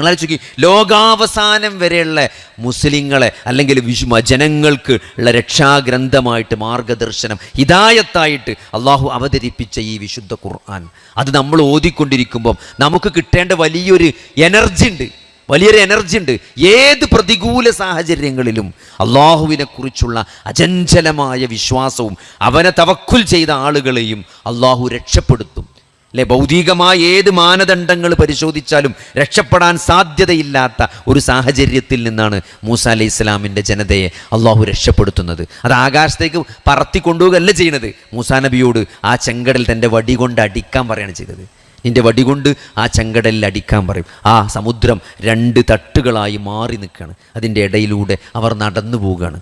നിങ്ങളാലോചിക്ക് ലോകാവസാനം വരെയുള്ള മുസ്ലിങ്ങളെ അല്ലെങ്കിൽ വിശുമ ജനങ്ങൾക്ക് ഉള്ള രക്ഷാഗ്രന്ഥമായിട്ട് മാർഗദർശനം ഹിതായത്തായിട്ട് അള്ളാഹു അവതരിപ്പിച്ച ഈ വിശുദ്ധ ഖുർആൻ. അത് നമ്മൾ ഓതിക്കൊണ്ടിരിക്കുമ്പം നമുക്ക് കിട്ടേണ്ട വലിയൊരു എനർജി ഉണ്ട്. വലിയൊരു എനർജി ഉണ്ട്. ഏത് പ്രതികൂല സാഹചര്യങ്ങളിലും അള്ളാഹുവിനെ കുറിച്ചുള്ള അചഞ്ചലമായ വിശ്വാസവും അവനെ തവക്കുൽ ചെയ്ത ആളുകളെയും അള്ളാഹു രക്ഷപ്പെടുത്തും. അല്ലെ? ഭൗതികമായ ഏത് മാനദണ്ഡങ്ങൾ പരിശോധിച്ചാലും രക്ഷപ്പെടാൻ സാധ്യതയില്ലാത്ത ഒരു സാഹചര്യത്തിൽ നിന്നാണ് മൂസ അലൈഹി ഇസ്ലാമിന്റെ ജനതയെ അള്ളാഹു രക്ഷപ്പെടുത്തുന്നത്. അത് ആകാശത്തേക്ക് പറത്തി ചെയ്യുന്നത് മൂസാ നബിയോട് ആ ചെങ്കടൽ തന്റെ വടി കൊണ്ട് അടിക്കാൻ പറയാണ് ചെയ്തത്. നിന്റെ വടി കൊണ്ട് ആ ചെങ്കടലിൽ അടിക്കാൻ പറയും. ആ സമുദ്രം രണ്ട് തട്ടുകളായി മാറി നിൽക്കുകയാണ്. അതിന്റെ ഇടയിലൂടെ അവർ നടന്നു പോവുകയാണ്.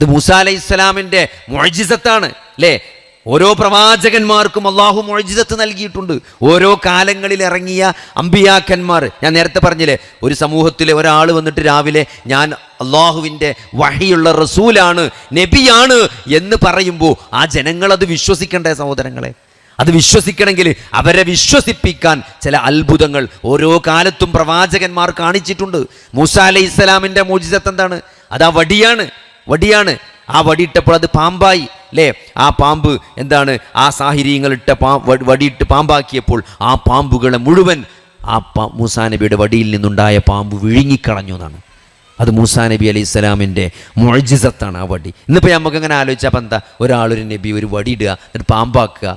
ഇത് മൂസ അലൈഹി ഇസ്ലാമിന്റെ മൊഴിജിസത്താണ് അല്ലേ? ഓരോ പ്രവാചകന്മാർക്കും അള്ളാഹു മൊഴിജിതത്ത് നൽകിയിട്ടുണ്ട്. ഓരോ കാലങ്ങളിൽ ഇറങ്ങിയ അമ്പിയാക്കന്മാർ ഞാൻ നേരത്തെ പറഞ്ഞില്ലേ ഒരു സമൂഹത്തിലെ ഒരാൾ വന്നിട്ട് രാവിലെ ഞാൻ അള്ളാഹുവിന്റെ വഹിയുള്ള റസൂലാണ് നബിയാണ് എന്ന് പറയുമ്പോൾ ആ ജനങ്ങളത് വിശ്വസിക്കണ്ടേ സഹോദരങ്ങളെ? അത് വിശ്വസിക്കണമെങ്കിൽ അവരെ വിശ്വസിപ്പിക്കാൻ ചില അത്ഭുതങ്ങൾ ഓരോ കാലത്തും പ്രവാചകന്മാർ കാണിച്ചിട്ടുണ്ട്. മൂസ അലൈഹി ഇസ്ലാമിന്റെ മോചിതത്ത് എന്താണ്? അത് ആ വടിയാണ് വടിയാണ്. ആ വടിയിട്ടപ്പോൾ അത് പാമ്പായി. അല്ലേ ആ പാമ്പ് എന്താണ്? ആ സാഹചര്യങ്ങളിട്ട പാ വടിയിട്ട് പാമ്പാക്കിയപ്പോൾ ആ പാമ്പുകളെ മുഴുവൻ ആ പാ മൂസാ നബിയുടെ വടിയിൽ നിന്നുണ്ടായ പാമ്പ് വിഴുങ്ങിക്കളഞ്ഞു എന്നാണ്. അത് മൂസാ നബി അലൈഹി സ്വലാമിന്റെ മൊഴിജിസത്താണ് ആ വടി. ഇന്നിപ്പോൾ നമുക്ക് അങ്ങനെ ആലോചിച്ചപ്പോൾ എന്താ? ഒരാളൊരു നബി ഒരു വടി ഇടുക എന്നിട്ട് പാമ്പാക്കുക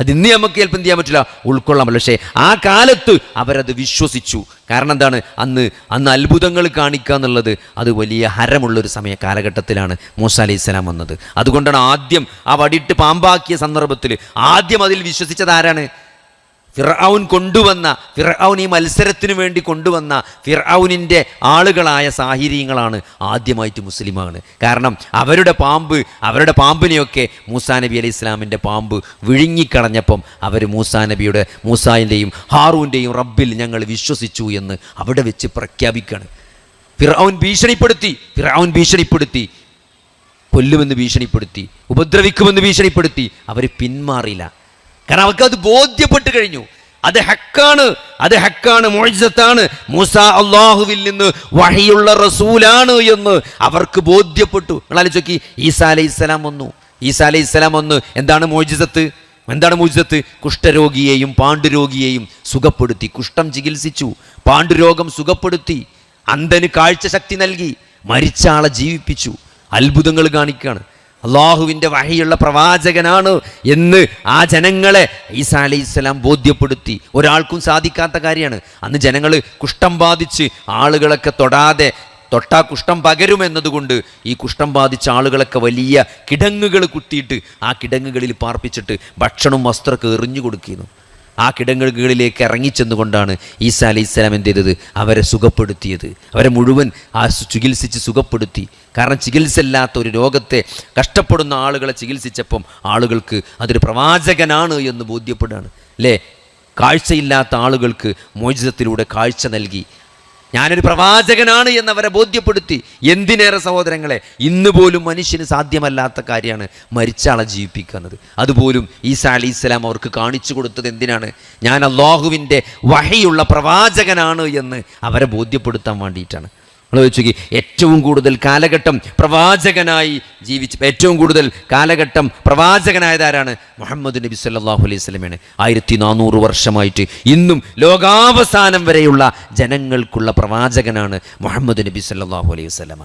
അത് ഇന്ന് നമുക്ക് ചിലപ്പോൾ എന്ത് ചെയ്യാൻ പറ്റില്ല? ഉൾക്കൊള്ളാൻ പറ്റില്ല. പക്ഷേ ആ കാലത്ത് അവരത് വിശ്വസിച്ചു. കാരണം എന്താണ്? അന്ന് അന്ന് അത്ഭുതങ്ങൾ കാണിക്കുക എന്നുള്ളത് അത് വലിയ ഹരമുള്ളൊരു സമയ കാലഘട്ടത്തിലാണ് മൂസ അലൈഹി സ്വലാം വന്നത്. അതുകൊണ്ടാണ് ആദ്യം ആ വടിയിട്ട് പാമ്പാക്കിയ സന്ദർഭത്തിൽ ആദ്യം അതിൽ വിശ്വസിച്ചത് ആരാണ്? ഫിർഔൻ കൊണ്ടുവന്ന ഫിർഔൻ ഈ മത്സരത്തിന് വേണ്ടി കൊണ്ടുവന്ന ഫിർഔനിന്റെ ആളുകളായ സാഹിര്യങ്ങളാണ് ആദ്യമായിട്ട് മുസ്ലിമാണ്. കാരണം അവരുടെ പാമ്പ് അവരുടെ പാമ്പിനെയൊക്കെ മൂസാ നബി അലൈഹി ഇസ്ലാമിന്റെ പാമ്പ് വിഴുങ്ങിക്കളഞ്ഞപ്പം അവർ മൂസാ നബിയുടെ മൂസായിന്റെയും ഹാറൂന്റെയും റബ്ബിൽ ഞങ്ങൾ വിശ്വസിച്ചു എന്ന് അവിടെ വെച്ച് പ്രഖ്യാപിക്കുകയാണ്. ഫിർഔൻ ഭീഷണിപ്പെടുത്തി ഫിർഔൻ ഭീഷണിപ്പെടുത്തി കൊല്ലുമെന്ന് ഭീഷണിപ്പെടുത്തി ഉപദ്രവിക്കുമെന്ന് ഭീഷണിപ്പെടുത്തി അവർ പിന്മാറില്ല കാരണം അവർക്ക് അത് ബോധ്യപ്പെട്ട് കഴിഞ്ഞു. അത് ഹക്കാണ്. അത് ഹക്കാണ് മോഴ്സത്താണ് മൂസ അള്ളാഹുവിൽ നിന്ന് വഴിയുള്ള റസൂലാണ് എന്ന് അവർക്ക് ബോധ്യപ്പെട്ടു. നിങ്ങൾ ചോക്കി ഈസാ അലൈഹി ഇസ്ലാം വന്നു. ഈസാ അലൈഹി ഇസ്ലാം വന്ന് എന്താണ് മോഴ്ജിസത്ത് എന്താണ് മോചിതത്ത് കുഷ്ഠരോഗിയെയും പാണ്ഡുരോഗിയെയും സുഖപ്പെടുത്തി. കുഷ്ഠം ചികിത്സിച്ചു. പാണ്ഡുരോഗം സുഖപ്പെടുത്തി. അന്ധന് കാഴ്ച ശക്തി നൽകി. മരിച്ച ആളെ ജീവിപ്പിച്ചു. അത്ഭുതങ്ങൾ കാണിക്കുകയാണ്. അള്ളാഹുവിന്റെ വഴിയുള്ള പ്രവാചകനാണ് എന്ന് ആ ജനങ്ങളെ ഈസാ അലി സ്വലാം ബോധ്യപ്പെടുത്തി. ഒരാൾക്കും സാധിക്കാത്ത കാര്യമാണ്. അന്ന് ജനങ്ങൾ കുഷ്ഠം ബാധിച്ച് ആളുകളൊക്കെ തൊടാതെ തൊട്ടാ കുഷ്ഠം പകരുമെന്നതുകൊണ്ട് ഈ കുഷ്ഠം ബാധിച്ച ആളുകളൊക്കെ വലിയ കിടങ്ങുകൾ കുത്തിയിട്ട് ആ കിടങ്ങുകളിൽ പാർപ്പിച്ചിട്ട് ഭക്ഷണവും വസ്ത്രമൊക്കെ എറിഞ്ഞു കൊടുക്കുന്നു. ആ കിടങ്ങുകളിലേക്ക് ഇറങ്ങിച്ചെന്നുകൊണ്ടാണ് ഈസാ അലി സ്വലാം എന്ത് ചെയ്തത്? അവരെ സുഖപ്പെടുത്തിയത്. അവരെ മുഴുവൻ ആ ചികിത്സിച്ച് സുഖപ്പെടുത്തി. കാരണം ചികിത്സ ഇല്ലാത്ത ഒരു രോഗത്തെ കഷ്ടപ്പെടുന്ന ആളുകളെ ചികിത്സിച്ചപ്പം ആളുകൾക്ക് അതൊരു പ്രവാചകനാണ് എന്ന് ബോധ്യപ്പെടുകയാണ്. അല്ലേ കാഴ്ചയില്ലാത്ത ആളുകൾക്ക് മോചിതത്തിലൂടെ കാഴ്ച നൽകി. ഞാനൊരു പ്രവാചകനാണ് എന്നവരെ ബോധ്യപ്പെടുത്തി. എന്തിനേറെ സഹോദരങ്ങളെ? ഇന്ന് പോലും മനുഷ്യന് സാധ്യമല്ലാത്ത കാര്യമാണ് മരിച്ചാളെ ജീവിപ്പിക്കുന്നത്. അതുപോലും ഈസാ അലി ഇസ്ലാം അവർക്ക് കാണിച്ചു കൊടുത്തത് എന്തിനാണ്? ഞാൻ അള്ളാഹുവിന്റെ വഹയുള്ള പ്രവാചകനാണ് എന്ന് അവരെ ബോധ്യപ്പെടുത്താൻ വേണ്ടിയിട്ടാണ്. നമ്മൾ വെച്ചു ഏറ്റവും കൂടുതൽ കാലഘട്ടം പ്രവാചകനായി ജീവിച്ച ഏറ്റവും കൂടുതൽ കാലഘട്ടം പ്രവാചകനായതാരാണ്? മുഹമ്മദ് നബി സല്ലാഹു അലൈഹി സ്വലമയാണ് ആയിരത്തി നാനൂറ് വർഷമായിട്ട് ഇന്നും ലോകാവസാനം വരെയുള്ള ജനങ്ങൾക്കുള്ള പ്രവാചകനാണ് മുഹമ്മദ് നബി സല്ലാഹു അലൈഹി വസല്ലമ.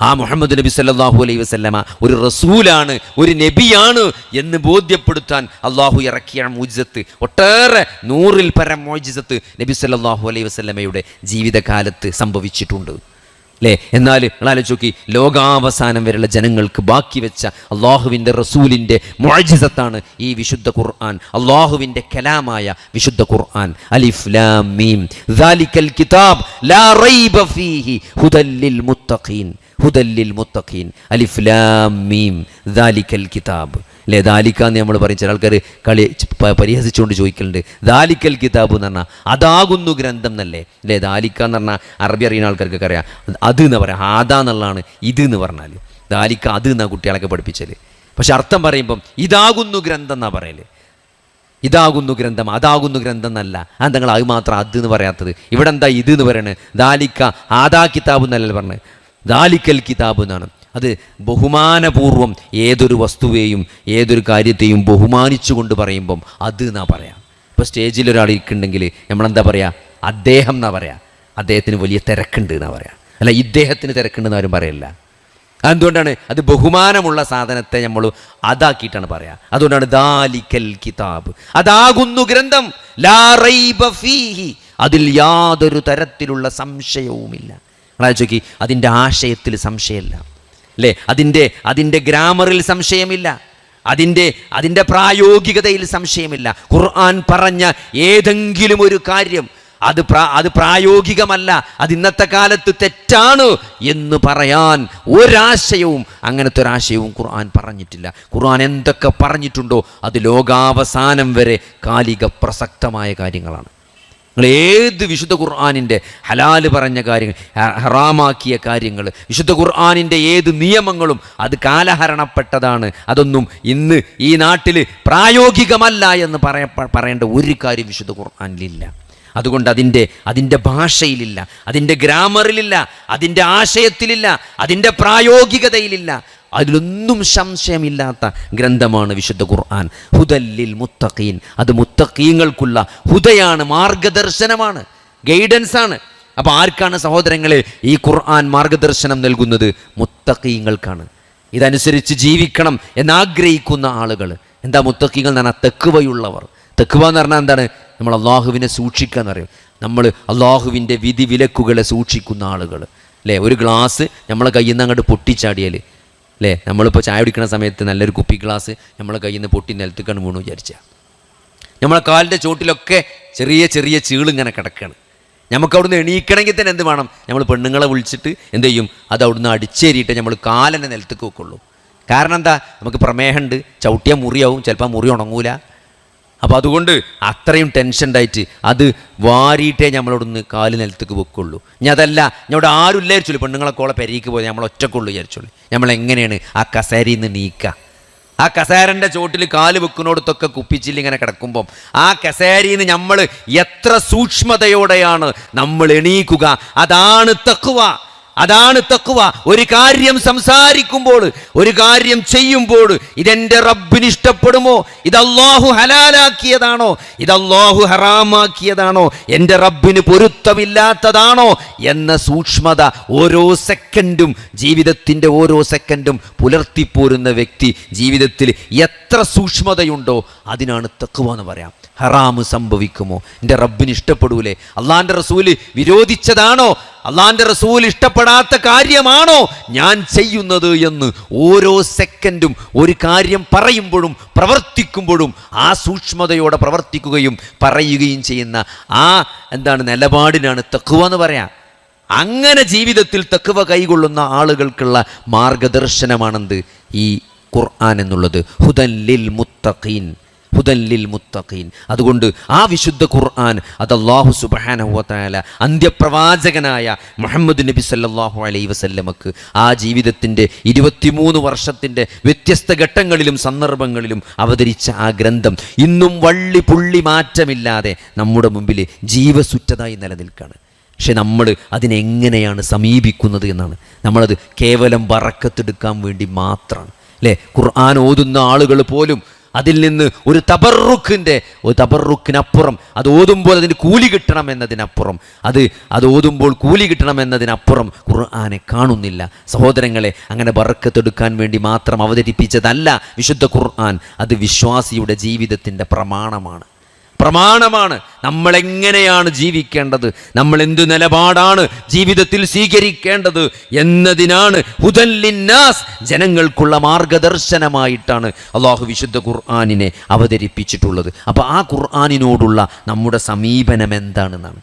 ആ മുഹമ്മദ് നബി സല്ലാഹു അലൈ വസല്ലമ ഒരു റസൂലാണ് ഒരു നബിയാണ് എന്ന് ബോധ്യപ്പെടുത്താൻ അള്ളാഹു ഇറക്കിയ മോജിസത്ത് ഒട്ടേറെ നൂറിൽ പരം മോജിസത്ത് നബി സല്ലാഹു അലൈ വസല്ലമയുടെ ജീവിതകാലത്ത് സംഭവിച്ചിട്ടുണ്ട്. അല്ലേ എന്നാൽ നിങ്ങളാലോചിച്ച് നോക്കി ലോകാവസാനം വരെയുള്ള ജനങ്ങൾക്ക് ബാക്കി വെച്ച അള്ളാഹുവിന്റെ റസൂലിന്റെ മുഅജിസത്താണ് ഈ വിശുദ്ധ ഖുർആൻ. അള്ളാഹുവിന്റെ കലാമായ വിശുദ്ധ ഖുർആൻ. അലിഫ് ലാം മീം. കിതാബ് ലാ റൈബ ഫീഹി ഹുദല്ലിൽ മുത്തഖീൻ. ഹുദല്ലിൽ മുത്തഖീൻ അലിഫ് ലാം മീം ദാലിക്കൽ കിതാബ്. അല്ലേ? ദാലിക്ക എന്ന് നമ്മൾ പറയും. ചില ആൾക്കാർ കളി പരിഹസിച്ചുകൊണ്ട് ചോദിക്കലുണ്ട്. ദാലിക്കൽ കിതാബ് എന്ന് പറഞ്ഞാൽ അതാകുന്നു ഗ്രന്ഥം എന്നല്ലേ? അല്ലേ? ദാലിക്ക എന്ന് പറഞ്ഞാൽ അറബി അറിയുന്ന ആൾക്കാർക്കൊക്കെ അറിയാം. അത് എന്ന് പറയാം. ആദാ എന്നുള്ളതാണ് ഇത് എന്ന് പറഞ്ഞാൽ ദാലിക്ക അത് എന്നാണ് കുട്ടികളൊക്കെ പഠിപ്പിച്ചത് പക്ഷെ അർത്ഥം പറയുമ്പം ഇതാകുന്നു ഗ്രന്ഥം എന്നാ പറയൽ. ഇതാകുന്നു ഗ്രന്ഥം അതാകുന്നു ഗ്രന്ഥം എന്നല്ല. അത് നിങ്ങൾ അത് മാത്രം അത് എന്ന് പറയാത്തത്. ഇവിടെ എന്താ ഇത് എന്ന് പറയണത് ദാലിക്ക ആദാ കിതാബ് എന്നല്ലേ പറഞ്ഞത് ദാലിക്കൽ കിതാബ് എന്നാണ്. അത് ബഹുമാനപൂർവം ഏതൊരു വസ്തുവേയും ഏതൊരു കാര്യത്തെയും ബഹുമാനിച്ചുകൊണ്ട് പറയുമ്പം അത് എന്നാ പറയാം? ഇപ്പോൾ സ്റ്റേജിൽ ഒരാൾ ഇരിക്കുന്നുണ്ടെങ്കിൽ നമ്മളെന്താ പറയുക അദ്ദേഹം എന്നാ പറയാ? അദ്ദേഹത്തിന് വലിയ തിരക്കുണ്ട് എന്നാ പറയാ. അല്ല ഇദ്ദേഹത്തിന് തിരക്കുണ്ടെന്ന് ആരും പറയില്ല. അതുകൊണ്ടാണ് അത് ബഹുമാനമുള്ള സാധനത്തെ നമ്മൾ അതാക്കിയിട്ടാണ് പറയാ. അതുകൊണ്ടാണ് ദാലിക്കൽ കിതാബ്. അതാകുന്നു ഗ്രന്ഥം ലാ റൈബ ഫീഹി. അതിൽ യാതൊരു തരത്തിലുള്ള സംശയവുമില്ല. നോക്കി അതിന്റെ ആശയത്തിൽ സംശയമില്ല. അല്ലേ? അതിന്റെ അതിന്റെ ഗ്രാമറിൽ സംശയമില്ല. അതിന്റെ അതിന്റെ പ്രായോഗികതയിൽ സംശയമില്ല. ഖുർആൻ പറഞ്ഞ ഏതെങ്കിലും ഒരു കാര്യം അത് പ്രാ അത് പ്രായോഗികമല്ല അത് ഇന്നത്തെ കാലത്ത് തെറ്റാണ് എന്ന് പറയാൻ ഒരാശയവും അങ്ങനത്തെ ഒരാശയവും ഖുർആൻ പറഞ്ഞിട്ടില്ല. ഖുർആൻ എന്തൊക്കെ പറഞ്ഞിട്ടുണ്ടോ അത് ലോകാവസാനം വരെ കാലിക പ്രസക്തമായ കാര്യങ്ങളാണ്. നിങ്ങൾ ഏത് വിശുദ്ധ ഖുർആാനിന്റെ ഹലാൽ പറഞ്ഞ കാര്യങ്ങൾ ഹറാമാക്കിയ കാര്യങ്ങൾ വിശുദ്ധ ഖുർആാനിന്റെ ഏത് നിയമങ്ങളും അത് കാലഹരണപ്പെട്ടതാണ്. അതൊന്നും ഇന്ന് ഈ നാട്ടിൽ പ്രായോഗികമല്ല എന്ന് പറയ പറയേണ്ട ഒരു കാര്യം വിശുദ്ധ ഖുർആാനിലില്ല. അതുകൊണ്ട് അതിന്റെ അതിന്റെ ഭാഷയിലില്ല അതിന്റെ ഗ്രാമറിലില്ല അതിന്റെ ആശയത്തിലില്ല അതിന്റെ പ്രായോഗികതയിലില്ല. അതിലൊന്നും സംശയമില്ലാത്ത ഗ്രന്ഥമാണ് വിശുദ്ധ ഖുർആൻ. ഹുദല്ലിൽ മുത്തഖീൻ. അത് മുത്തഖീങ്ങൾക്കുള്ള ഹുദയാണ് മാർഗദർശനമാണ് ഗൈഡൻസ് ആണ് അപ്പോൾ ആർക്കാണ് സഹോദരങ്ങളെ ഈ ഖുർആൻ മാർഗദർശനം നൽകുന്നത്? മുത്തഖീങ്ങൾക്കാണ്. ഇതനുസരിച്ച് ജീവിക്കണം എന്നാഗ്രഹിക്കുന്ന ആളുകൾ എന്താ മുത്തഖീങ്ങൾ എന്ന് പറഞ്ഞാൽ തെക്കുവയുള്ളവർ തെക്കുവ എന്ന് പറഞ്ഞാൽ എന്താണ്? നമ്മൾ അള്ളാഹുവിനെ സൂക്ഷിക്കുക എന്ന് പറയും. നമ്മൾ അള്ളാഹുവിന്റെ വിധി വിലക്കുകളെ സൂക്ഷിക്കുന്ന ആളുകൾ അല്ലേ? ഒരു ഗ്ലാസ് നമ്മളെ കയ്യിൽ നിന്ന് അങ്ങോട്ട് പൊട്ടിച്ചാടിയാൽ അല്ലേ നമ്മളിപ്പോൾ ചായ കുടിക്കുന്ന സമയത്ത് നല്ലൊരു കുപ്പി ഗ്ലാസ് നമ്മളെ കയ്യിൽ നിന്ന് പൊട്ടി നിലത്തേക്കാണ് വീണു വിചാരിച്ച. നമ്മളെ കാലിന്റെ ചോട്ടിലൊക്കെ ചെറിയ ചെറിയ ചീളിങ്ങനെ കിടക്കുകയാണ് നമുക്ക് അവിടുന്ന് എണീക്കണമെങ്കിൽ തന്നെ എന്ത് വേണം? നമ്മൾ പെണ്ണുങ്ങളെ വിളിച്ചിട്ട് എന്ത് ചെയ്യും? അത് അവിടുന്ന് അടിച്ചേരിയിട്ട് നമ്മൾ കാലിനെ നിലത്തേക്ക് വെക്കുള്ളൂ. കാരണം എന്താ? നമുക്ക് പ്രമേഹമുണ്ട്. ചവിട്ടിയാൽ മുറിയാവും. ചിലപ്പോൾ മുറി ഉണങ്ങൂല. അപ്പോൾ അതുകൊണ്ട് അത്രയും ടെൻഷൻ ഉണ്ടായിട്ട് അത് വാരിയിട്ടേ നമ്മളോടൊന്ന് കാൽ നിലത്തേക്ക് വെക്കുള്ളൂ. ഇനി അതല്ല ഞവിടെ ആരും പെണ്ണുങ്ങളെ കോളെ പെരീക്ക് പോയി നമ്മൾ ഒറ്റക്കുള്ളൂ വിചാരിച്ചോളൂ. നമ്മൾ എങ്ങനെയാണ് ആ കസേരയിൽ നിന്ന് നീക്കുക ആ കസേരന്റെ ചോട്ടിൽ കാൽ വെക്കുന്നിടത്തൊക്കെ കുപ്പിച്ചില്ലിങ്ങനെ കിടക്കുമ്പം ആ കസേരയിൽ നിന്ന് നമ്മൾ എത്ര സൂക്ഷ്മതയോടെയാണ് നമ്മൾ എണീക്കുക? അതാണ് തക്കുവ അതാണ് തക്കുവ ഒരു കാര്യം സംസാരിക്കുമ്പോൾ ഒരു കാര്യം ചെയ്യുമ്പോൾ ഇതെന്റെ റബ്ബിന് ഇഷ്ടപ്പെടുമോ? ഇത് അള്ളാഹു ഹലാലാക്കിയതാണോ? ഇത് അള്ളാഹു ഹറാമാക്കിയതാണോ? എന്റെ റബ്ബിന് പൊരുത്തമില്ലാത്തതാണോ? എന്ന സൂക്ഷ്മത ഓരോ സെക്കൻഡും ജീവിതത്തിന്റെ ഓരോ സെക്കൻഡും പുലർത്തിപ്പോരുന്ന വ്യക്തി ജീവിതത്തിൽ എത്ര സൂക്ഷ്മതയുണ്ടോ അതിനാണ് തക്കുവ എന്ന് പറയാം. ഹറാമ് സംഭവിക്കുമോ? എന്റെ റബ്ബിന് ഇഷ്ടപ്പെടൂലേ? അള്ളാന്റെ റസൂൽ വിരോധിച്ചതാണോ? അള്ളാന്റെ റസൂൽ ഇഷ്ടപ്പെടാത്ത കാര്യമാണോ? ഞാൻ ചെയ്യുന്നത് എന്ന് ഓരോ സെക്കൻഡും ഒരു കാര്യം പറയുമ്പോഴും പ്രവർത്തിക്കുമ്പോഴും ആ സൂക്ഷ്മതയോടെ പ്രവർത്തിക്കുകയും പറയുകയും ചെയ്യുന്ന ആ എന്താണ് നിലപാടിനാണ് തക്കുവ എന്ന് പറയാം. അങ്ങനെ ജീവിതത്തിൽ തക്കുവ കൈകൊള്ളുന്ന ആളുകൾക്കുള്ള മാർഗദർശനമാണെന്ത്? ഈ ഖുർആൻ എന്നുള്ളത്. ഹുദല്ലിൽ മുത്തഖീൻ. ഹുദല്ലിൽ മുത്തഖീൻ. അതുകൊണ്ട് ആ വിശുദ്ധ ഖുർആൻ അത് അള്ളാഹു സുബാനഹുവല അന്ത്യപ്രവാചകനായ മുഹമ്മദ് നബി സല്ലല്ലാഹു അലൈഹി വസല്ലമക്ക് ആ ജീവിതത്തിന്റെ ഇരുപത്തിമൂന്ന് വർഷത്തിന്റെ വ്യത്യസ്ത ഘട്ടങ്ങളിലും സന്ദർഭങ്ങളിലും അവതരിച്ച ആ ഗ്രന്ഥം ഇന്നും വള്ളി പുള്ളി മാറ്റമില്ലാതെ നമ്മുടെ മുമ്പിൽ ജീവസുറ്റതായി നിലനിൽക്കുകയാണ് പക്ഷെ നമ്മൾ അതിനെങ്ങനെയാണ് സമീപിക്കുന്നത് എന്നാണ്. നമ്മളത് കേവലം വറക്കത്തെടുക്കാൻ വേണ്ടി മാത്രമാണ് അല്ലേ? ഖുർആൻ ഓതുന്ന ആളുകൾ പോലും അതിൽ നിന്ന് ഒരു തബറുക്കിന്റെ ഒരു തബറുക്കിനപ്പുറം അത് ഓതുമ്പോൾ അതിന് കൂലി കിട്ടണം എന്നതിനപ്പുറം. അത് അത് ഓതുമ്പോൾ കൂലി കിട്ടണം എന്നതിനപ്പുറം ഖുർആാനെ കാണുന്നില്ല. സഹോദരങ്ങളെ അങ്ങനെ ബറക്കത്തെടുക്കാൻ വേണ്ടി മാത്രം അവതരിപ്പിച്ചതല്ല വിശുദ്ധ ഖുർആൻ. അത് വിശ്വാസിയുടെ ജീവിതത്തിന്റെ പ്രമാണമാണ്. പ്രമാണമാണ്. നമ്മളെങ്ങനെയാണ് ജീവിക്കേണ്ടത്? നമ്മൾ എന്തു നിലപാടാണ് ജീവിതത്തിൽ സ്വീകരിക്കേണ്ടത് എന്നതിനാണ് ഹുദല്ലിന്നാസ് ജനങ്ങൾക്കുള്ള മാർഗദർശനമായിട്ടാണ് അള്ളാഹു വിശുദ്ധ ഖുർആാനിനെ അവതരിപ്പിച്ചിട്ടുള്ളത്. അപ്പോൾ ആ ഖുർആാനിനോടുള്ള നമ്മുടെ സമീപനം എന്താണെന്നാണ്?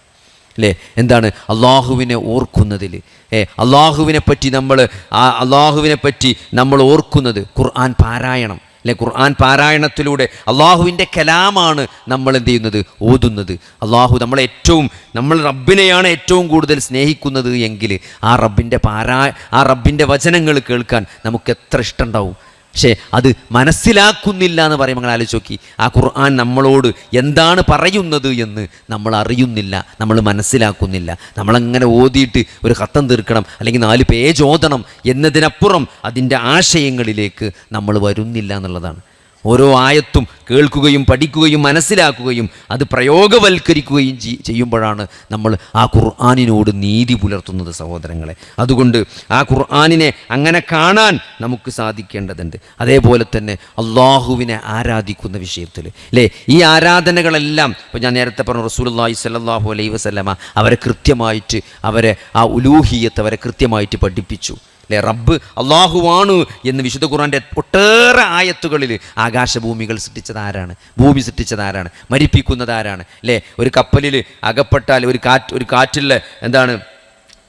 അല്ലേ എന്താണ് അള്ളാഹുവിനെ ഓർക്കുന്നതിൽ ഏ അള്ളാഹുവിനെ പറ്റി നമ്മൾ ആ അള്ളാഹുവിനെ പറ്റി നമ്മൾ ഓർക്കുന്നത് ഖുർആൻ പാരായണം. അല്ലെ ഖുർആൻ പാരായണത്തിലൂടെ അള്ളാഹുവിന്റെ കലാമാണ് നമ്മൾ എന്ത് ചെയ്യുന്നത്? ഓതുന്നത്. അള്ളാഹു നമ്മൾ ഏറ്റവും നമ്മൾ റബ്ബിനെയാണ് ഏറ്റവും കൂടുതൽ സ്നേഹിക്കുന്നത് എങ്കിൽ ആ റബ്ബിന്റെ പാരാ ആ റബ്ബിന്റെ വചനങ്ങൾ കേൾക്കാൻ നമുക്ക് എത്ര ഇഷ്ടമുണ്ടാവും പക്ഷേ അത് മനസ്സിലാക്കുന്നില്ല എന്ന് പറയും നിങ്ങൾ ആലോചിച്ച് നോക്കി. ആ ഖുർആൻ നമ്മളോട് എന്താണ് പറയുന്നത് എന്ന് നമ്മൾ അറിയുന്നില്ല നമ്മൾ മനസ്സിലാക്കുന്നില്ല. നമ്മളങ്ങനെ ഓതിയിട്ട് ഒരു കത്തം തീർക്കണം അല്ലെങ്കിൽ നാല് പേജ് ഓതണം എന്നതിനപ്പുറം അതിന്റെ ആശയങ്ങളിലേക്ക് നമ്മൾ വരുന്നില്ല എന്നുള്ളതാണ്. ഓരോ ആയത്തും കേൾക്കുകയും പഠിക്കുകയും മനസ്സിലാക്കുകയും അത് പ്രയോഗവൽക്കരിക്കുകയും ചെയ്- ചെയ്യുമ്പോഴാണ് നമ്മൾ ആ ഖുർആാനിനോട് നീതി പുലർത്തുന്നത് സഹോദരങ്ങളെ. അതുകൊണ്ട് ആ ഖുർആാനിനെ അങ്ങനെ കാണാൻ നമുക്ക് സാധിക്കേണ്ടതുണ്ട്. അതേപോലെ തന്നെ അള്ളാഹുവിനെ ആരാധിക്കുന്ന വിഷയത്തിൽ. അല്ലേ ഈ ആരാധനകളെല്ലാം ഇപ്പോൾ ഞാൻ നേരത്തെ പറഞ്ഞു റസൂലുള്ളാഹി സല്ലാഹു അലൈ വസ്ലമ അവരെ കൃത്യമായിട്ട് അവരെ ആ ഉലൂഹിയത്ത് അവരെ കൃത്യമായിട്ട് പഠിപ്പിച്ചു. അല്ലേ? റബ്ബ് അള്ളാഹുവാണ് എന്ന് വിശുദ്ധ ഖുറാന്റെ ഒട്ടേറെ ആയത്തുകളിൽ ആകാശഭൂമികൾ സൃഷ്ടിച്ചത് ആരാണ്? ഭൂമി സൃഷ്ടിച്ചത് ആരാണ്? മരിപ്പിക്കുന്നത് ആരാണ്? അല്ലേ? ഒരു കപ്പലിൽ അകപ്പെട്ടാൽ ഒരു കാറ്റ് ഒരു കാറ്റിൽ എന്താണ്?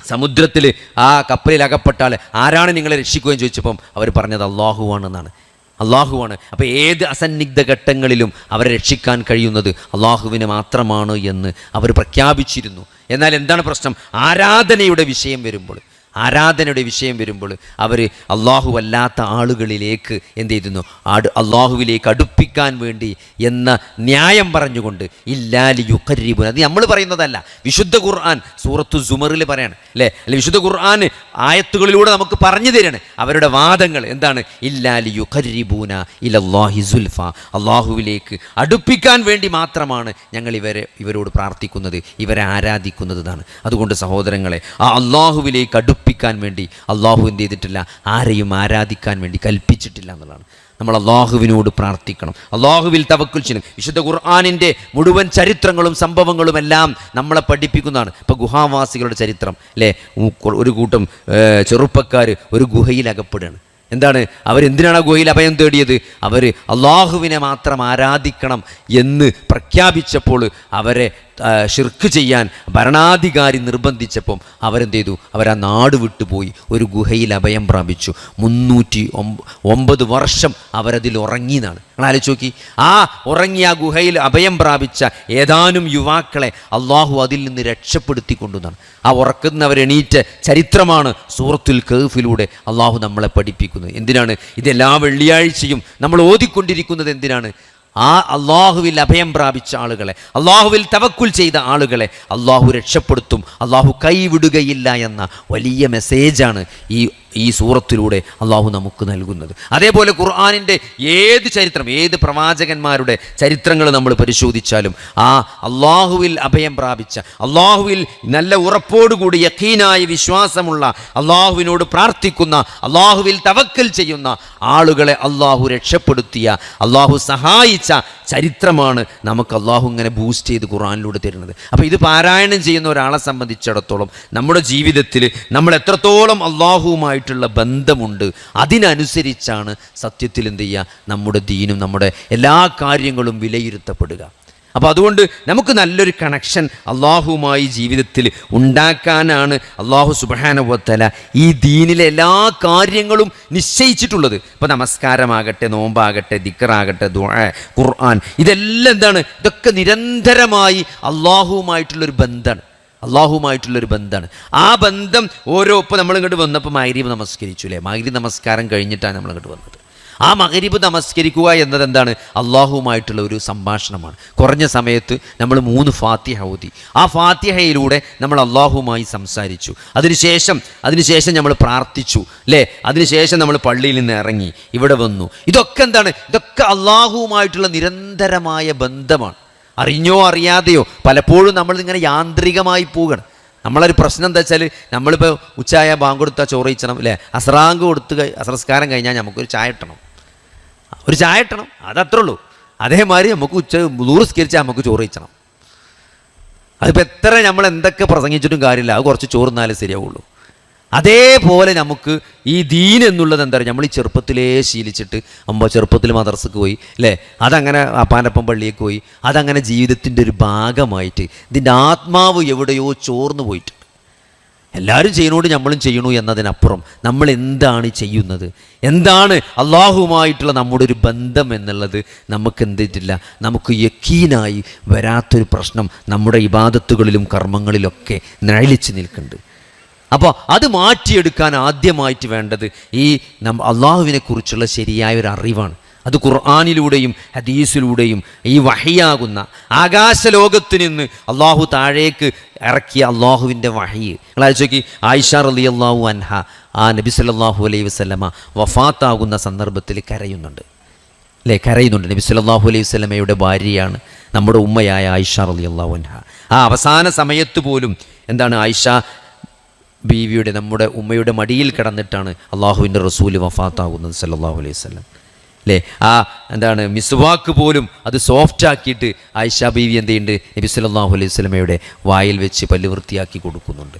സമുദ്രത്തിൽ ആ കപ്പലിൽ അകപ്പെട്ടാൽ ആരാണ് നിങ്ങളെ രക്ഷിക്കുകയും ചോദിച്ചപ്പം അവർ പറഞ്ഞത് അള്ളാഹുവാണെന്നാണ്. അള്ളാഹുവാണ്. അപ്പോൾ ഏത് അസന്നിഗ്ധ ഘട്ടങ്ങളിലും അവരെ രക്ഷിക്കാൻ കഴിയുന്നത് അള്ളാഹുവിന് മാത്രമാണ് എന്ന് അവർ പ്രഖ്യാപിച്ചിരുന്നു. എന്നാൽ എന്താണ് പ്രശ്നം? ആരാധനയുടെ വിഷയം വരുമ്പോൾ ആരാധനയുടെ വിഷയം വരുമ്പോൾ അവർ അള്ളാഹു അല്ലാത്ത ആളുകളിലേക്ക് എന്ത് ചെയ്തിരുന്നു ആട് അള്ളാഹുവിലേക്ക് അടുപ്പിക്കാൻ വേണ്ടി എന്ന ന്യായം പറഞ്ഞുകൊണ്ട് ഇല്ലാലി യുക്കരീബുൻ അത് നമ്മൾ പറയുന്നതല്ല. വിശുദ്ധ ഖുർആൻ സൂറത്തു സുമറിൽ പറയാണ് അല്ലേ? അല്ലെ? വിശുദ്ധ ഖുർആൻ ആയത്തുകളിലൂടെ നമുക്ക് പറഞ്ഞു തരാണ് അവരുടെ വാദങ്ങൾ എന്താണ്? ഇല്ലാലി യുഖരീബൂന ഇലല്ലാഹി സുൽഫ. അള്ളാഹുവിലേക്ക് അടുപ്പിക്കാൻ വേണ്ടി മാത്രമാണ് ഞങ്ങൾ ഇവരെ ഇവരോട് പ്രാർത്ഥിക്കുന്നത് ഇവരെ ആരാധിക്കുന്നതാണ്. അതുകൊണ്ട് സഹോദരങ്ങളെ ആ അള്ളാഹുവിലേക്ക് അടുപ്പിക്കാൻ വേണ്ടി അള്ളാഹു എന്ത് ചെയ്തിട്ടില്ല? ആരെയും ആരാധിക്കാൻ വേണ്ടി കൽപ്പിച്ചിട്ടില്ല എന്നുള്ളതാണ്. നമ്മൾ അള്ളാഹുവിനോട് പ്രാർത്ഥിക്കണം. അള്ളാഹുവിൽ തവക്കുൽ ചെയ്യണം. വിശുദ്ധ ഖുർആാനിന്റെ മുഴുവൻ ചരിത്രങ്ങളും സംഭവങ്ങളും എല്ലാം നമ്മളെ പഠിപ്പിക്കുന്നതാണ്. ഇപ്പോൾ ഗുഹാവാസികളുടെ ചരിത്രം അല്ലേ? ഒരു കൂട്ടം ചെറുപ്പക്കാർ ഒരു ഗുഹയിൽ അകപ്പെടുകയാണ്. എന്താണ്? അവരെന്തിനാണ് ഗുഹയിൽ അഭയം തേടിയത്? അവർ അള്ളാഹുവിനെ മാത്രം ആരാധിക്കണം എന്ന് പ്രഖ്യാപിച്ചപ്പോൾ അവരെ ഷിർക്ക് ചെയ്യാൻ ഭരണാധികാരി നിർബന്ധിച്ചപ്പം അവരെന്ത് ചെയ്തു അവർ ആ നാട് വിട്ടുപോയി. ഒരു ഗുഹയിൽ അഭയം പ്രാപിച്ചു. മുന്നൂറ്റി ഒമ്പ ഒമ്പത് വർഷം അവരതിൽ ഉറങ്ങിയെന്നാണ്. നിങ്ങൾ ആലോചിച്ച് നോക്കി. ആ ഉറങ്ങിയ ആ ഗുഹയിൽ അഭയം പ്രാപിച്ച ഏതാനും യുവാക്കളെ അള്ളാഹു അതിൽ നിന്ന് രക്ഷപ്പെടുത്തി കൊണ്ടുവന്നാണ് ആ ഉറക്കുന്നവരെണീറ്റ ചരിത്രമാണ് സൂറത്തുൽ കഹഫിലൂടെ അള്ളാഹു നമ്മളെ പഠിപ്പിക്കുന്നത്. എന്തിനാണ്? ഇതെല്ലാ വെള്ളിയാഴ്ചയും നമ്മൾ ഓതിക്കൊണ്ടിരിക്കുന്നത് എന്തിനാണ്? ആ അള്ളാഹുവിൽ അഭയം പ്രാപിച്ച ആളുകളെ അള്ളാഹുവിൽ തവക്കുൽ ചെയ്ത ആളുകളെ അള്ളാഹു രക്ഷപ്പെടുത്തും. അള്ളാഹു കൈവിടുകയില്ല എന്ന വലിയ മെസ്സേജാണ് ഈ ഈ സൂറത്തിലൂടെ അള്ളാഹു നമുക്ക് നൽകുന്നത്. അതേപോലെ ഖുർആാനിന്റെ ഏത് ചരിത്രം ഏത് പ്രവാചകന്മാരുടെ ചരിത്രങ്ങൾ നമ്മൾ പരിശോധിച്ചാലും ആ അള്ളാഹുവിൽ അഭയം പ്രാപിച്ച അള്ളാഹുവിൽ നല്ല ഉറപ്പോടുകൂടി യക്കീനായ വിശ്വാസമുള്ള അള്ളാഹുവിനോട് പ്രാർത്ഥിക്കുന്ന അള്ളാഹുവിൽ തവക്കൽ ചെയ്യുന്ന ആളുകളെ അള്ളാഹു രക്ഷപ്പെടുത്തിയ അള്ളാഹു സഹായിച്ച ചരിത്രമാണ് നമുക്ക് അള്ളാഹു ഇങ്ങനെ ബൂസ്റ്റ് ചെയ്ത് ഖുറാനിലൂടെ തരുന്നത്. അപ്പോൾ ഇത് പാരായണം ചെയ്യുന്ന ഒരാളെ സംബന്ധിച്ചിടത്തോളം നമ്മുടെ ജീവിതത്തിൽ നമ്മൾ എത്രത്തോളം അള്ളാഹുവുമായിട്ടുള്ള ബന്ധമുണ്ട്. അതിനനുസരിച്ചാണ് സത്യത്തിൽ എന്ത് ചെയ്യുക? നമ്മുടെ ദീനും നമ്മുടെ എല്ലാ കാര്യങ്ങളും വിലയിരുത്തപ്പെടുക. അപ്പോൾ അതുകൊണ്ട് നമുക്ക് നല്ലൊരു കണക്ഷൻ അള്ളാഹുവുമായി ജീവിതത്തിൽ ഉണ്ടാക്കാനാണ് അള്ളാഹു സുബാനുവത്തല ഈ ദീനിലെ എല്ലാ കാര്യങ്ങളും നിശ്ചയിച്ചിട്ടുള്ളത്. ഇപ്പോൾ നമസ്കാരമാകട്ടെ നോമ്പാകട്ടെ ദിക്കറാകട്ടെ ഖുർആൻ ഇതെല്ലാം എന്താണ്? ഇതൊക്കെ നിരന്തരമായി അള്ളാഹുവുമായിട്ടുള്ളൊരു ബന്ധമാണ്. അള്ളാഹുമായിട്ടുള്ളൊരു ബന്ധമാണ്. ആ ബന്ധം ഓരോ ഇപ്പോൾ നമ്മളിങ്ങോട്ട് വന്നപ്പോൾ മൈരീബ് നമസ്കരിച്ചു അല്ലേ മൈരി നമസ്കാരം കഴിഞ്ഞിട്ടാണ് നമ്മളിങ്ങോട്ട് വന്നത്. ആ മകരിബ് നമസ്കരിക്കുക എന്നത് എന്താണ്? അള്ളാഹുവുമായിട്ടുള്ള ഒരു സംഭാഷണമാണ്. കുറഞ്ഞ സമയത്ത് നമ്മൾ മൂന്ന് ഫാത്തിഹ ഊതി ആ ഫാത്തിഹയിലൂടെ നമ്മൾ അള്ളാഹുമായി സംസാരിച്ചു. അതിനുശേഷം അതിനുശേഷം നമ്മൾ പ്രാർത്ഥിച്ചു അല്ലേ അതിനുശേഷം നമ്മൾ പള്ളിയിൽ നിന്ന് ഇറങ്ങി. ഇവിടെ വന്നു. ഇതൊക്കെ എന്താണ്? ഇതൊക്കെ അള്ളാഹുവുമായിട്ടുള്ള നിരന്തരമായ ബന്ധമാണ്. അറിഞ്ഞോ അറിയാതെയോ പലപ്പോഴും നമ്മൾ ഇങ്ങനെ യാന്ത്രികമായി പോവുകയാണ് നമ്മളൊരു പ്രശ്നം എന്താ വെച്ചാൽ നമ്മളിപ്പോൾ ഉച്ചായ ബാങ്ക് കൊടുത്താൽ ചോറ് കഴിച്ചണം അല്ലേ അസ്രാങ്ക് കൊടുത്ത് അസ്രസ്കാരം കഴിഞ്ഞാൽ നമുക്കൊരു ചായ ഇട്ടണം ഒരു ചായ ഇട്ടണം അതത്രേ ഉള്ളൂ. അതേമാതിരി നമുക്ക് ഉച്ച ദൂരസ്കരിച്ചാൽ നമുക്ക് ചോറ് കഴിച്ചണം. അതിപ്പോൾ എത്ര നമ്മൾ എന്തൊക്കെ പ്രസംഗിച്ചിട്ടും കാര്യമില്ല. അത് കുറച്ച് ചോറുന്നാലേ ശരിയാവുള്ളൂ. അതേപോലെ നമുക്ക് ഈ ദീൻ എന്നുള്ളത് എന്താ പറയുക നമ്മൾ ഈ ചെറുപ്പത്തിലേ ശീലിച്ചിട്ട് അമ്പ ചെറുപ്പത്തിൽ മദർസക്ക് പോയി അല്ലേ? അതങ്ങനെ അപ്പാനപ്പം പള്ളിയിൽ പോയി അതങ്ങനെ ജീവിതത്തിന്റെ ഒരു ഭാഗമായിട്ട് ഇതിന്റെ ആത്മാവ് എവിടെയോ ചോർന്നു പോയിട്ട്. എല്ലാവരും ചെയ്യണോട് നമ്മളും ചെയ്യണു എന്നതിനപ്പുറം നമ്മൾ എന്താണ് ചെയ്യുന്നത്? എന്താണ് അള്ളാഹുമായിട്ടുള്ള നമ്മുടെ ഒരു ബന്ധം എന്നുള്ളത് നമുക്ക് എന്തിട്ടില്ല നമുക്ക് യക്കീനായി വരാത്തൊരു പ്രശ്നം നമ്മുടെ ഇബാദത്തുകളിലും കർമ്മങ്ങളിലൊക്കെ നഴലിച്ച് നിൽക്കുന്നുണ്ട്. അപ്പോൾ അത് മാറ്റിയെടുക്കാൻ ആദ്യമായിട്ട് വേണ്ടത് ഈ നം അള്ളാഹുവിനെ കുറിച്ചുള്ള ശരിയായ ഒരു അറിവാണ്. അത് ഖുർആാനിലൂടെയും ഹദീസിലൂടെയും ഈ വഹിയാകുന്ന ആകാശലോകത്ത് നിന്ന് അള്ളാഹു താഴേക്ക് ഇറക്കിയ അള്ളാഹുവിന്റെ വഹി. നോക്കി ആയിഷ റലി അള്ളാഹു അൻഹ ആ നബി സല്ലല്ലാഹു അലൈഹി വസല്ലമ വഫാത്താകുന്ന സന്ദർഭത്തിൽ കരയുന്നുണ്ട്. അല്ലേ? കരയുന്നുണ്ട്. നബി സല്ലല്ലാഹു അലൈഹി വസ്ലമയുടെ ഭാര്യയാണ് നമ്മുടെ ഉമ്മയായ ആയിഷ റലി അള്ളാഹു അൻഹ. ആ അവസാന സമയത്ത് പോലും എന്താണ് ആയിഷ ബീവിയുടെ നമ്മുടെ ഉമ്മയുടെ മടിയിൽ കിടന്നിട്ടാണ് അള്ളാഹുവിന്റെ റസൂൽ വഫാത്താകുന്നത് സല്ലാഹു അലൈഹി വസല്ലം. അല്ലേ ആ എന്താണ് മിസ്വാക്ക് പോലും അത് സോഫ്റ്റ് ആക്കിയിട്ട് ആയിഷ ബീവി എന്ത് ചെയ്യുന്നുണ്ട്? നബി സല്ലാഹു അലൈഹി വസല്ലമയുടെ വായിൽ വെച്ച് പല്ല് വൃത്തിയാക്കി കൊടുക്കുന്നുണ്ട്.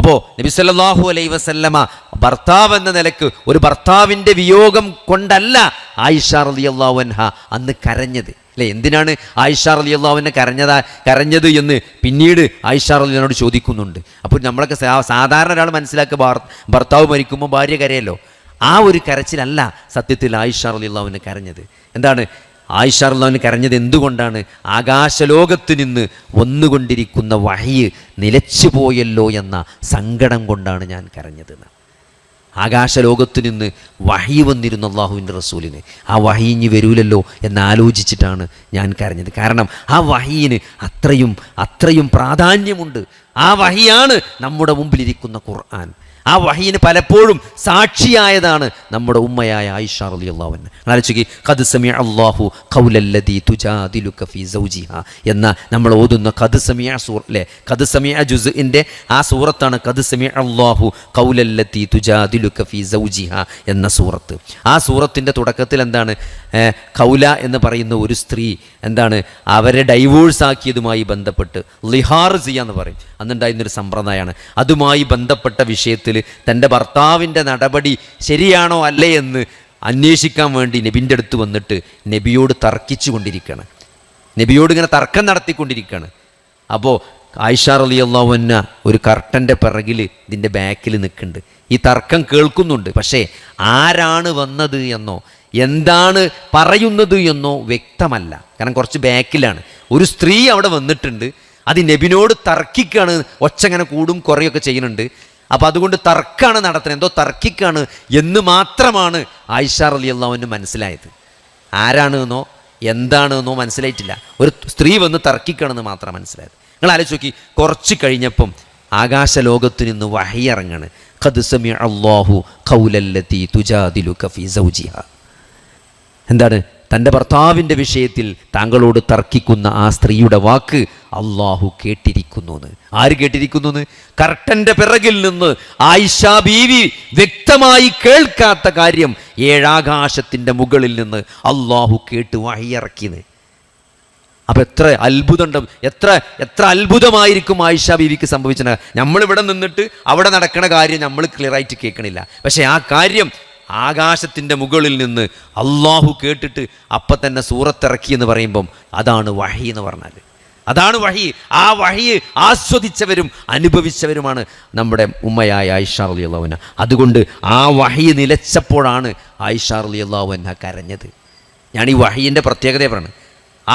അപ്പോൾ നബി സല്ലല്ലാഹു അലൈഹി വസല്ലമ ഭർത്താവ് എന്ന നിലയ്ക്ക് ഒരു ഭർത്താവിന്റെ വിയോഗം കൊണ്ടല്ല ആയിഷ റളിയല്ലാഹു അൻഹ അന്ന് കരഞ്ഞത്. അല്ലെ? എന്തിനാണ് ആയിഷ അൻഹ കരഞ്ഞതാ കരഞ്ഞത് എന്ന് പിന്നീട് ആയിഷ റളിയനോട് ചോദിക്കുന്നുണ്ട്. അപ്പോൾ നമ്മളൊക്കെ സാധാരണ ഒരാൾ മനസ്സിലാക്കുക ഭാർ- ഭർത്താവ് മരിക്കുമ്പോൾ ഭാര്യ കരയല്ലോ. ആ ഒരു കരച്ചിലല്ല സത്യത്തിൽ ആയിഷ അള്ളാഹുവിനെ കരഞ്ഞത്. എന്താണ്? ആയിഷ റളിയല്ലാഹുവിന് കരഞ്ഞത് എന്തുകൊണ്ടാണ്? ആകാശലോകത്ത് നിന്ന് വന്നുകൊണ്ടിരിക്കുന്ന വഴിയ് നിലച്ചു പോയല്ലോ എന്ന സങ്കടം കൊണ്ടാണ് ഞാൻ കരഞ്ഞത്. ആകാശലോകത്ത് നിന്ന് വഴി വന്നിരുന്നു അള്ളാഹുവിന്റെ റസൂലിന്. ആ വഹി ഇനി വരൂലല്ലോ എന്നാലോചിച്ചിട്ടാണ് ഞാൻ കരഞ്ഞത്. കാരണം ആ വഹീന് അത്രയും അത്രയും പ്രാധാന്യമുണ്ട്. ആ വഹിയാണ് നമ്മുടെ മുമ്പിലിരിക്കുന്ന ഖുർആൻ. ആ വഹീന് പലപ്പോഴും സാക്ഷിയായതാണ് നമ്മുടെ ഉമ്മയായ ആയിഷ അലി അള്ളാഹുവിന് എന്ന നമ്മൾ ഓതുന്ന സമിയ സൂർ അല്ലേ? സമിയ ജുസ്ഇന്റെ ആ സൂറത്താണ് സമി അള്ളാഹു കൗലല്ലത്തി തുജാദിലു കഫി സൗജിഹ എന്ന സൂറത്ത്. ആ സൂറത്തിന്റെ തുടക്കത്തിൽ എന്താണ്? കൗല എന്ന് പറയുന്ന ഒരു സ്ത്രീ എന്താണ്? അവരെ ഡൈവോഴ്സ് ആക്കിയതുമായി ബന്ധപ്പെട്ട് ലിഹാർ സിയ എന്ന് പറയും. അന്നുണ്ടായിരുന്നൊരു സമ്പ്രദായമാണ് അതുമായി ബന്ധപ്പെട്ട വിഷയത്തിൽ തന്റെ ഭർത്താവിന്റെ നടപടി ശരിയാണോ അല്ലേ എന്ന് അന്വേഷിക്കാൻ വേണ്ടി നബിന്റെ അടുത്ത് വന്നിട്ട് നബിയോട് തർക്കിച്ചു കൊണ്ടിരിക്കുകയാണ് നബിയോട് ഇങ്ങനെ തർക്കം നടത്തിക്കൊണ്ടിരിക്കുകയാണ്. അപ്പോൾ ആയിഷ അലി അള്ളാഹുന്ന ഒരു കർട്ടന്റെ പിറകിൽ ഇതിന്റെ ബാക്കിൽ നിൽക്കുന്നുണ്ട്. ഈ തർക്കം കേൾക്കുന്നുണ്ട്. പക്ഷേ ആരാണ് വന്നത് എന്നോ എന്താണ് പറയുന്നത് എന്നോ വ്യക്തമല്ല. കാരണം കുറച്ച് ബാക്കിലാണ്. ഒരു സ്ത്രീ അവിടെ വന്നിട്ടുണ്ട്. അത് നബിനോട് തർക്കിക്കാണ് ഒച്ച ഇങ്ങനെ കൂടും കുറയൊക്കെ ചെയ്യുന്നുണ്ട്. അപ്പോൾ അതുകൊണ്ട് തർക്കാണ് നടത്തുന്നത്. എന്തോ തർക്കിക്കാണ് എന്ന് മാത്രമാണ് ആയിഷ അലി അള്ളാഹുവിന് മനസ്സിലായത്. ആരാണ് എന്നോ എന്താണ് എന്നോ മനസ്സിലായിട്ടില്ല. ഒരു സ്ത്രീ വന്ന് തർക്കിക്കണമെന്ന് മാത്രം മനസ്സിലായത്. നിങ്ങൾ ആലോചിച്ച് നോക്കി കുറച്ച് കഴിഞ്ഞപ്പം ആകാശലോകത്ത് നിന്ന് വഹിയിറങ്ങാണ് ഖദ്സമി അള്ളാഹു ഖൗലല്ലത്തി തുജാദിലു ഫീ സൗജിഹ. എന്താണ്? തന്റെ ഭർത്താവിന്റെ വിഷയത്തിൽ താങ്കളോട് തർക്കിക്കുന്ന ആ സ്ത്രീയുടെ വാക്ക് അള്ളാഹു കേട്ടിരിക്കുന്നു ആര് കേട്ടിരിക്കുന്നു കർട്ടന്റെ പിറകിൽ നിന്ന് ആയിഷ ബീവി വ്യക്തമായി കേൾക്കാത്ത കാര്യം ഏഴാകാശത്തിന്റെ മുകളിൽ നിന്ന് അള്ളാഹു കേട്ട് വഴിയിറക്കിയത് അപ്പം എത്ര അത്ഭുതമുണ്ട് എത്ര എത്ര അത്ഭുതമായിരിക്കും ആയിഷ ബീവിക്ക് സംഭവിച്ചത്. നമ്മളിവിടെ നിന്നിട്ട് അവിടെ നടക്കുന്ന കാര്യം നമ്മൾ ക്ലിയറായിട്ട് കേൾക്കണില്ല. പക്ഷേ ആ കാര്യം ആകാശത്തിന്റെ മുകളിൽ നിന്ന് അള്ളാഹു കേട്ടിട്ട് അപ്പം തന്നെ സൂറത്തിറക്കി എന്ന് പറയുമ്പം അതാണ് വഹി എന്ന് പറഞ്ഞാൽ. അതാണ് വഹി. ആ വഹി ആസ്വദിച്ചവരും അനുഭവിച്ചവരുമാണ് നമ്മുടെ ഉമ്മയായ ആയിഷ അലി അള്ളാഹുന അതുകൊണ്ട് ആ വഹി നിലച്ചപ്പോഴാണ് ആയിഷ അലി അള്ളാഹുന കരഞ്ഞത്. ഞാൻ ഈ വഹീന്റെ പ്രത്യേകതയെ പറഞ്ഞു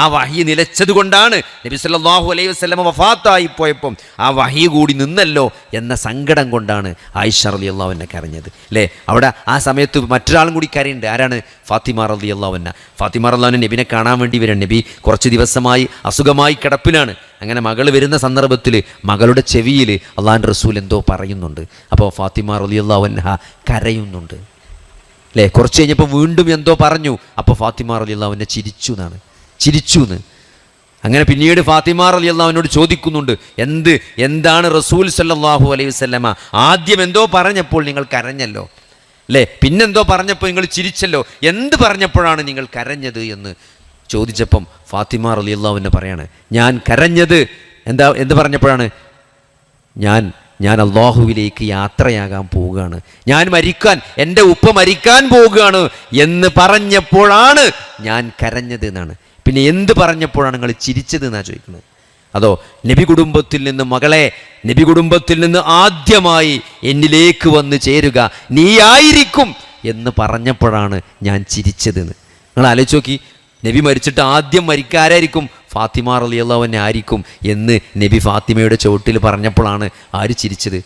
ആ വഹി നിലച്ചതുകൊണ്ടാണ് നബി സല്ലാഹു അലൈഹി വസല്ലമ വഫാത്തായി പോയപ്പം ആ വഹി കൂടി നിന്നല്ലോ എന്ന സങ്കടം കൊണ്ടാണ് ആയിഷ റലി അള്ളാഹുവിനെ കരഞ്ഞത്. അല്ലേ അവിടെ ആ സമയത്ത് മറ്റൊരാളും കൂടി കരയുണ്ട് ആരാണ്? ഫാത്തിമ റലി അള്ളാഹുവിന ഫാത്തിമ റള്ളാഹുവിനെ നബിനെ കാണാൻ വേണ്ടി വരാൻ നബി കുറച്ച് ദിവസമായി അസുഖമായി കിടപ്പിലാണ്. അങ്ങനെ മകൾ വരുന്ന സന്ദർഭത്തിൽ മകളുടെ ചെവിയിൽ അള്ളാഹാൻ റസൂൽ എന്തോ പറയുന്നുണ്ട്. അപ്പോൾ ഫാത്തിമ റലി അള്ളാഹുൻഹ കരയുന്നുണ്ട്. അല്ലേ കുറച്ച് കഴിഞ്ഞപ്പോൾ വീണ്ടും എന്തോ പറഞ്ഞു. അപ്പോൾ ഫാത്തിമ റലി അള്ളാഹുവിനെ ചിരിച്ചു എന്നാണ്. ചിരിച്ചു എന്ന് അങ്ങനെ പിന്നീട് ഫാത്തിമ റലി അള്ളാഹുവിനോട് ചോദിക്കുന്നുണ്ട് എന്ത് എന്താണ് റസൂൽ സല്ലാഹു അലൈഹി വസല്ലമ? ആദ്യം എന്തോ പറഞ്ഞപ്പോൾ നിങ്ങൾ കരഞ്ഞല്ലോ? അല്ലേ പിന്നെന്തോ പറഞ്ഞപ്പോൾ നിങ്ങൾ ചിരിച്ചല്ലോ? എന്ത് പറഞ്ഞപ്പോഴാണ് നിങ്ങൾ കരഞ്ഞത് എന്ന്? ചോദിച്ചപ്പം ഫാത്തിമ അലി അള്ളാഹുവിനെ പറയാണ് ഞാൻ കരഞ്ഞത് എന്താ എന്ത് പറഞ്ഞപ്പോഴാണ്? ഞാൻ ഞാൻ അള്ളാഹുവിലേക്ക് യാത്രയാകാൻ പോവുകയാണ്. ഞാൻ മരിക്കാൻ എന്റെ ഉപ്പ മരിക്കാൻ പോവുകയാണ് എന്ന് പറഞ്ഞപ്പോഴാണ് ഞാൻ കരഞ്ഞത് എന്നാണ്. പിന്നെ എന്ത് പറഞ്ഞപ്പോഴാണ് നിങ്ങൾ ചിരിച്ചത് എന്നാണ് ചോദിക്കുന്നത്? അതോ നബി കുടുംബത്തിൽ നിന്ന് മകളെ നബി കുടുംബത്തിൽ നിന്ന് ആദ്യമായി എന്നിലേക്ക് വന്ന് ചേരുക നീയായിരിക്കും എന്ന് പറഞ്ഞപ്പോഴാണ് ഞാൻ ചിരിച്ചതെന്ന് നിങ്ങൾ ആലോചിച്ച് നോക്കി നബി മരിച്ചിട്ട് ആദ്യം മരിക്കാരായിരിക്കും ഫാത്തിമ റളിയല്ലാഹുവിനെ ആയിരിക്കും എന്ന് നബി ഫാത്തിമയുടെ ചുവട്ടിൽ പറഞ്ഞപ്പോഴാണ് ആര് ചിരിച്ചത്?